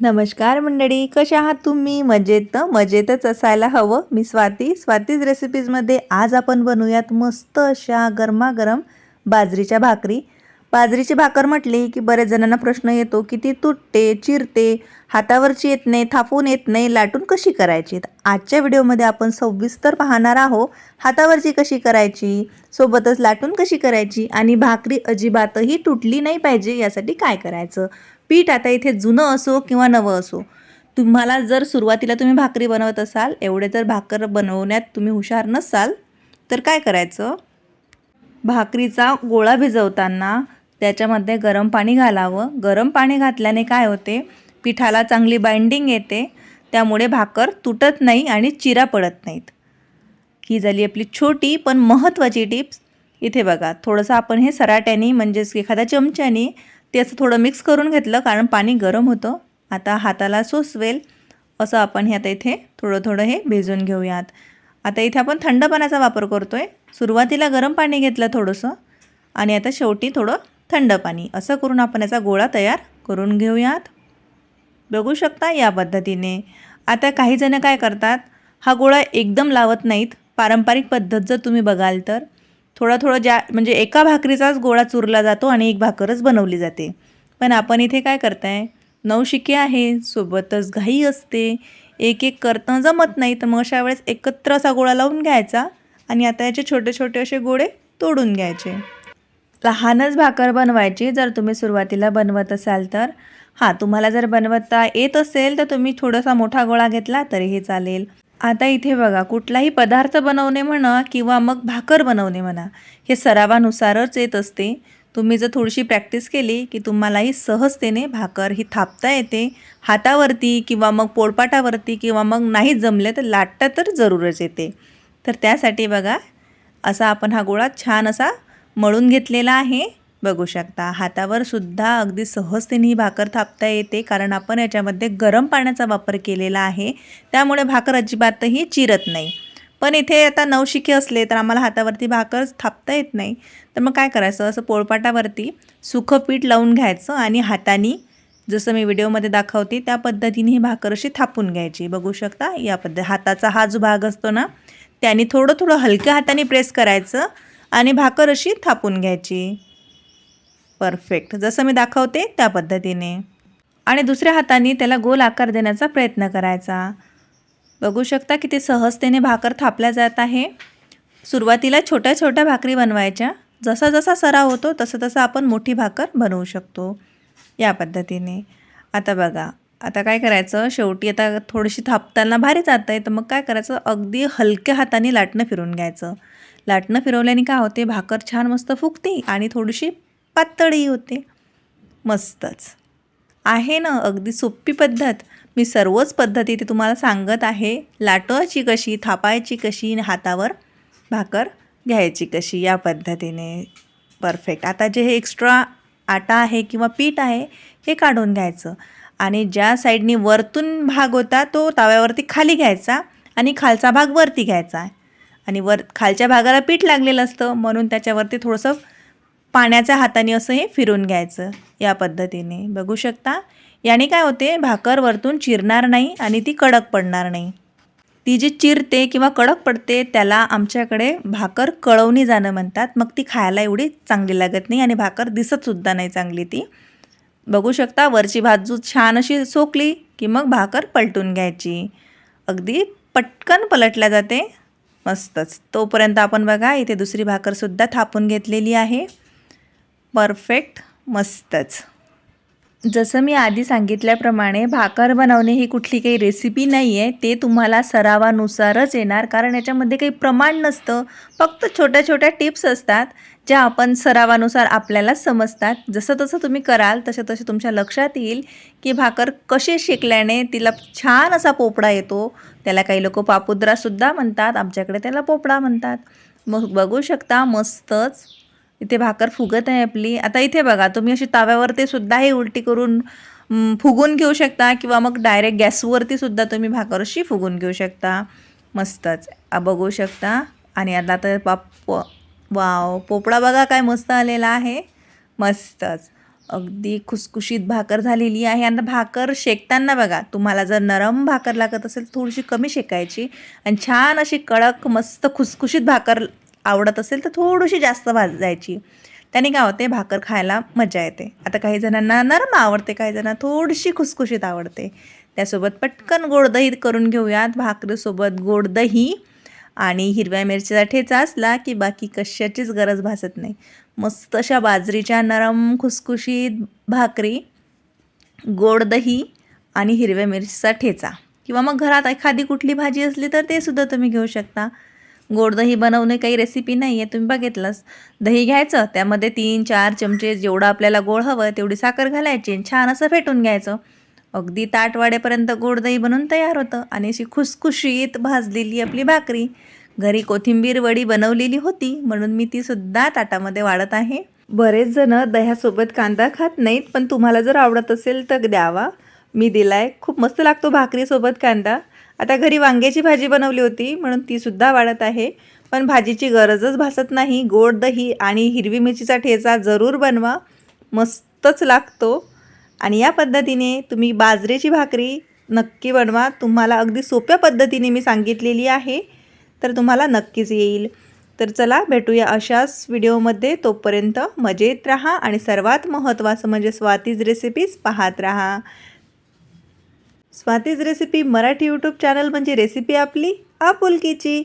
नमस्कार मंडळी कशा आहात तुम्ही? मजेत मजेतच असायला हवं. मी स्वाती. स्वातीज रेसिपीजमध्ये आज आपण बनवूयात मस्त अशा गरमागरम बाजरीच्या भाकरी. बाजरीची भाकर म्हटली की बरेच जणांना प्रश्न येतो की ती तुटते चिरते हातावरची येत नाही थापून येत नाही लाटून कशी करायची? आजच्या व्हिडिओमध्ये आपण सविस्तर पाहणार आहोत हातावरची कशी करायची सोबतच लाटून कशी करायची आणि भाकरी अजिबातही तुटली नाही पाहिजे यासाठी काय करायचं? पीठ आता इथे जुनं असो किंवा नवं असो तुम्हाला जर सुरुवातीला तुम्ही भाकरी बनवत असाल एवढे जर भाकर बनवण्यात तुम्ही हुशार नसाल तर काय करायचं? भाकरीचा गोळा भिजवताना त्याच्यामध्ये गरम पाणी घालावं. गरम पाणी घातल्याने काय होते? पिठाला चांगली बाइंडिंग येते. त्यामुळे भाकर तुटत नाही आणि चिरा पडत नाहीत. ही झाली आपली छोटी पण महत्त्वाची टिप्स. इथे बघा थोडंसं आपण हे सराट्याने म्हणजेच एखाद्या चमच्याने ते असं थोडं मिक्स करून घेतलं कारण पाणी गरम होतं. आता हाताला सोसवेल. असं आपण हे आता इथे थोडं थोडं हे भिजून घेऊयात. आता इथे आपण थंड पाण्याचा वापर करतो आहे सुरुवातीला गरम पाणी घेतलं थोडंसं आणि आता शेवटी थोडं थंड पाणी. असं करून आपण याचा गोळा तयार करून घेऊयात. बघू शकता या पद्धतीने. आता काही जणं काय करतात? हा गोळा एकदम लावत नाहीत. पारंपरिक पद्धत जर तुम्ही बघाल तर. थोडा थोडा ज्या म्हणजे एका भाकरीचाच गोळा चुरला जातो आणि एक भाकरच बनवली जाते. पण आपण इथे काय करताय? नवशिके आहे सोबतच घाई असते एक एक करतं जमत नाही तर मग अशा वेळेस एकत्र असा गोळा लावून घ्यायचा आणि आता याचे छोटे छोटे असे गोळे तोडून घ्यायचे. लहानच भाकर बनवायची जर तुम्ही सुरुवातीला बनवत असाल तर. हां तुम्हाला जर बनवता येत असेल तर तुम्ही थोडासा मोठा गोळा घेतला तरीही चालेल. आता इथे बघा कुठलाही पदार्थ बनवणे म्हणा किंवा मग भाकर बनवणे म्हणा हे सरावानुसारच येत असते. तुम्ही जर थोडीशी प्रॅक्टिस केली की तुम्हालाही सहजतेने भाकर ही थापता येते. हातावरती किंवा मग पोळपाटावरती किंवा मग नाही जमले तर लाटता तर जरूरच येते. तर त्यासाठी बघा असा आपण हा गोळा छान असा मळून घेतलेला आहे. बघू शकता. हातावर सुद्धा अगदी सहजतेने ही भाकर थापता येते कारण आपण याच्यामध्ये गरम पाण्याचा वापर केलेला आहे. त्यामुळे भाकर अजिबातही चिरत नाही. पण इथे आता नवशिके असले तर आम्हाला हातावरती भाकर थापता येत नाही. तर मग काय करायचं? असं पोळपाटावरती सुखं पीठ लावून घ्यायचं आणि हाताने जसं मी व्हिडिओमध्ये दाखवते त्या पद्धतीने ही भाकर अशी थापून घ्यायची. बघू शकता या पद्धती हाताचा हा जो भाग असतो ना त्याने थोडं थोडं हलक्या हाताने प्रेस करायचं आणि भाकर अशी थापून घ्यायची. परफेक्ट. जसं मी दाखवते त्या पद्धतीने. आणि दुसऱ्या हाताने त्याला गोल आकार देण्याचा प्रयत्न करायचा. बघू शकता किती सहजतेने भाकर थापल्या जात आहे. सुरुवातीला छोट्या छोट्या भाकरी बनवायच्या. जसा जसा सराव होतो तसं तसं आपण मोठी भाकर बनवू शकतो. या पद्धतीने. आता बघा. आता काय करायचं? शेवटी आता थोडीशी थापताना भारी जात आहे. तर मग काय करायचं? अगदी हलक्या हाताने लाटणं फिरून घ्यायचं. लाटणं फिरवल्याने काय होते? भाकर छान मस्त फुगते आणि थोडीशी पातळी होते. मस्तच. आहे ना अगदी सोपी पद्धत. मी सर्वच पद्धती ते तुम्हाला सांगत आहे. लाटवायची कशी थापायची कशी हातावर भाकर घ्यायची कशी या पद्धतीने. परफेक्ट आता जे हे एक्स्ट्रा आटा आहे किंवा पीठ आहे हे काढून घ्यायचं. आणि ज्या साईडनी वरतून भाग होता तो तव्यावरती खाली घ्यायचा आणि खालचा भाग वरती घ्यायचा. आणि वर खालच्या भागाला पीठ लागलेलं असतं म्हणून त्याच्यावरती थोडंसं पाण्याच्या हाताने असं हे फिरून घ्यायचं या पद्धतीने. बघू शकता? याने काय होते? भाकर वरतून चिरणार नाही आणि ती कडक पडणार नाही. ती जी चिरते किंवा कडक पडते त्याला आमच्याकडे भाकर कळवणी जाणं म्हणतात. मग ती खायला एवढी चांगली लागत नाही आणि भाकर दिसतसुद्धा नाही चांगली ती. बघू शकता? वरची भाजू छान अशी सोकली की मग भाकर पलटून घ्यायची. अगदी पटकन पलटल्या जाते. मस्तच. तोपर्यंत आपण बघा इथे दुसरी भाकरसुद्धा थापून घेतलेली आहे. परफेक्ट मस्तच. जसं मी आधी सांगितल्याप्रमाणे भाकर बनवणे ही कुठली काही रेसिपी नाही आहे ते तुम्हाला सरावानुसारच येणार कारण याच्यामध्ये काही प्रमाण नसतं. फक्त छोट्या छोट्या टिप्स असतात ज्या आपण सरावानुसार आपल्याला समजतात. जसं तसं तुम्ही कराल तसं तसं तुमच्या लक्षात येईल की भाकर कशी शिकल्याने तिला छान असा पोपडा येतो. त्याला काही लोक पापुद्रासुद्धा म्हणतात आमच्याकडे त्याला पोपडा म्हणतात. मग बघू शकता मस्तच. इथे भाकर फुगत आहे आपली. आता इथे बघा तुम्ही अशी तव्यावरती सुद्धा हे उलटी करून फुगून घेऊ शकता किंवा मग डायरेक्ट गॅसवरती सुद्धा तुम्ही भाकर अशी फुगून घेऊ शकता. मस्तच. बघू शकता. आणि आता तर पाप वाव पोपळा बघा काय मस्त आलेला आहे. मस्तच. अगदी खुसखुशीत भाकर झालेली आहे. आणि भाकर शेकताना बघा तुम्हाला जर नरम भाकर लागत असेल थोडीशी कमी शेकायची. आणि छान अशी कडक मस्त खुसखुशीत भाकर आवडत असेल तर थोडीशी जास्त भाजायची त्याने काय होते? भाकर खायला मजा येते. आता काही जणांना नरम आवडते काही जणांना थोडीशी खुसखुशीत आवडते. त्यासोबत पटकन गोड दही करून घेऊयात. भाकरीसोबत गोड दही आणि हिरव्या मिरचीचा ठेचा असला की बाकी कशाचीच गरज भासत नाही. मस्त अशा बाजरीच्या नरम खुसखुशीत भाकरी गोड दही आणि हिरव्या मिरचीचा ठेचा. किंवा मग घरात एखादी कुठली भाजी असली तर ते सुद्धा तुम्ही घेऊ शकता. गोड दही बनवणे काही रेसिपी नाही आहे तुम्ही बघितलंच. दही घ्यायचं त्यामध्ये तीन चार चमचे जेवढं आपल्याला गोड हवं तेवढी साखर घालायची आणि छान असं फेटून घ्यायचं. अगदी ताट वाढेपर्यंत गोड दही बनवून तयार होतं आणि अशी खुसखुशीत भाजलेली आपली भाकरी. घरी कोथिंबीर वडी बनवलेली होती म्हणून मी ती सुद्धा ताटामध्ये वाढत आहे. बरेच जण दह्यासोबत कांदा खात नाहीत पण तुम्हाला जर आवडत असेल तर द्यावा. मी दिलाय. खूप मस्त लागतो भाकरीसोबत कांदा. आता घरी वांग्याची भाजी बनवली होती म्हणून ती सुद्धा वाढत आहे. पण भाजीची गरजच भासत नाही. गोड दही आणि हिरवी मिरचीचा ठेचा जरूर बनवा. मस्तच लागतो. आणि या पद्धतीने तुम्ही बाजरीची भाकरी नक्की बनवा. तुम्हाला अगदी सोप्या पद्धतीने मी सांगितलेली आहे. तर तुम्हाला नक्कीच येईल. तर चला भेटूया अशाच व्हिडिओमध्ये. तोपर्यंत मजेत राहा आणि सर्वात महत्त्वाचं म्हणजे स्वातीज रेसिपीज पाहत राहा. Swati's recipe Marathi YouTube channel म्हणजे रेसिपी आपली आपुलकीची.